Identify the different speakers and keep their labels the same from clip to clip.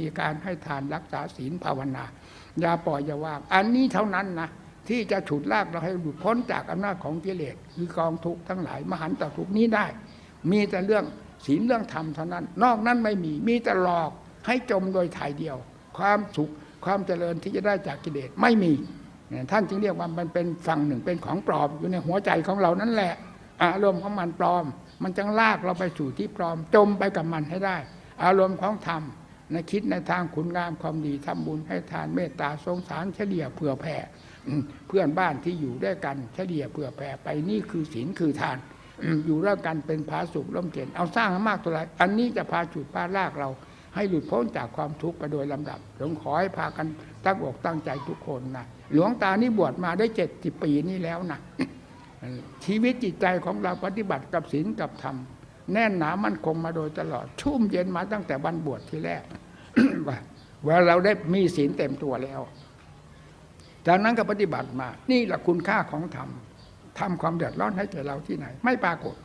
Speaker 1: มีการให้ทานรักษาศีลภาวนา อย่าปล่อยอย่าวาง อันนี้เท่านั้นนะที่จะฉุดลากเราให้หลุดพ้นจากอำนาจของกิเลสคือกองทุกข์ทั้งหลายมหันตทุกข์นี้ได้ มีแต่เรื่องศีลเรื่องธรรมเท่านั้น นอกนั้นไม่มีมีแต่หลอกให้จมโดยถ่ายเดียว ความสุขความเจริญที่จะได้จากกิเลสไม่มี ท่านจึงเรียกว่ามันเป็นฝั่งหนึ่งเป็นของปลอมอยู่ในหัวใจของเรานั่นแหละอารมณ์ของมันปลอม มันจึงลากเราไปสู่ที่ปลอมจมไปกับมันให้ได้ อารมณ์ของธรรม ในคิดในทางคุณงามความดีทำบุญให้ทานเมตตาสงสารเฉลี่ยเผื่อแผ่เพื่อนบ้านที่อยู่ด้วยกันเฉลี่ยเผื่อแผ่ไปนี่คือศีลคือทาน อยู่ร่วมกันเป็นผาสุขร่มเย็นเอาสร้างมากตัวไรอันนี้จะพาจุดพาลากเรา ให้หลุดพ้นจากความทุกข์ไปโดยลำดับหลวงขอให้พากันตั้งอกตั้งใจทุกคนนะหลวงตานี่บวชมาได้เจ็ดสิบปีนี่แล้วนะชีวิตจิตใจของเราปฏิบัติกับศีลกับธรรมแน่นหนามั่นคงมาโดยตลอด ชุ่มเย็นมาตั้งแต่วันบวชที่แรก ว่าว่าเราได้มีศีลเต็มตัวแล้ว จากนั้นก็ปฏิบัติมา นี่แหละคุณค่าของธรรมทำความเดือดร้อนให้แก่เราที่ไหน ไม่ปรากฏ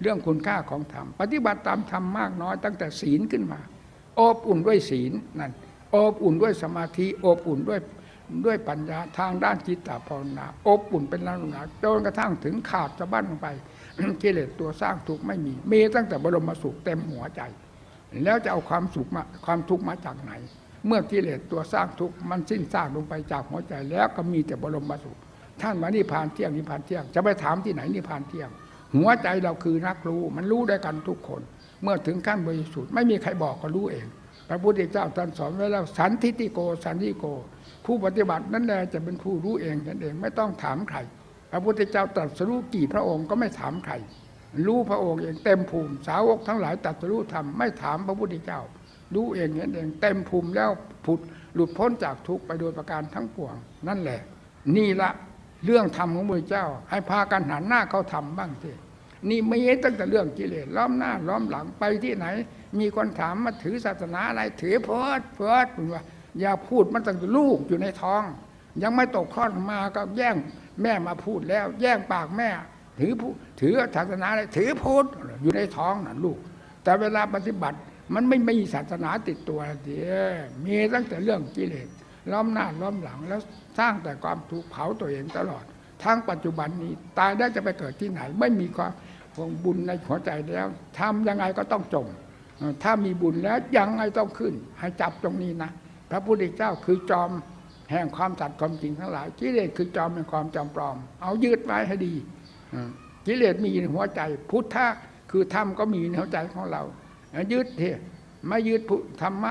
Speaker 1: เรื่องคุณค่าของธรรม ปฏิบัติตามธรรมมากน้อย ตั้งแต่ศีลขึ้นมา อบอุ่นด้วยศีลนั่นอบอุ่นด้วยสมาธิอบอุ่นด้วยด้วยปัญญาทางด้านจิตตภาวนาอบอุ่นเป็นลักษณะจนกระทั่งถึงขาดสะบั้นลงไปกิเลสตัวสร้างทุกข์ไม่มีมีตั้งแต่บรมสุขเต็มหัวใจ แล้วจะเอาความสุขมาความทุกข์มาจากไหน เมื่อกิเลสตัวสร้างทุกข์มันสิ้นซากลงไปจากหัวใจแล้วก็มีแต่บรมสุขท่านมานิพานเที่ยงนิพานเที่ยง จะไปถามที่ไหนนิพานเที่ยง หัวใจเราคือนักรู้ มันรู้ได้กันทุกคน เมื่อถึงขั้นบริสุทธิ์ไม่มีใครบอกก็รู้เอง พระพุทธเจ้าตรัสสอนไว้แล้วสันทิติโกสันติโก ผู้ปฏิบัตินั่นแหละจะเป็นผู้รู้เองนั่นเองไม่ต้องถามใคร พระพุทธเจ้าตรัสรู้กี่พระองค์ก็ไม่ถามใคร รู้พระองค์เองเต็มภูมิ สาวกทั้งหลายตรัสรู้ธรรมไม่ถามพระพุทธเจ้า รู้เองเห็นเองเต็มภูมิแล้วผุดหลุดพ้นจากทุกข์ไปโดยประการทั้งปวง นั่นแหละ นี่ละเรื่องธรรมของพระเจ้า ให้พากันหันหน้าเข้าทำบ้างสินี่ไม่ใช่ตั้งแต่เรื่องกิเลสล้อมหน้าล้อมหลังไปที่ไหน มีคนถามมาถือศาสนาอะไรถือเพิดเพิดคุณว่า อย่าพูดมันตั้งแต่ลูกอยู่ในท้อง ยังไม่ตกคลอดมาก็แย่งแม่มาพูดแล้ว แย่งปากแม่ ถือผู้ถือศาสนาอะไรถือพุทธอยู่ในท้องน่ะลูก แต่เวลาปฏิบัติมันไม่มีศาสนาติดตัวเดียมีตั้งแต่เรื่องกิเลสล้อมหน้าล้อมหลังแล้วสร้างแต่ความทุกข์เผาตัวเองตลอด ทั้งปัจจุบันนี้ ตายได้จะไปเกิดที่ไหน ไม่มีความของบุญในหัวใจแล้วทำยังไงก็ต้องจมถ้ามีบุญแล้วยังไงต้องขึ้น ให้จับตรงนี้นะพระพุทธเจ้าคือจอมแห่งความสัตย์ความจริงทั้งหลายกิเลสคือจอมแห่งความจำปลอม เอายืดไว้ให้ดี กิเลสมีในหัวใจ พุทธะคือธรรมก็มีในหัวใจของเรายึดเถอะไม่ยึดธรรมะ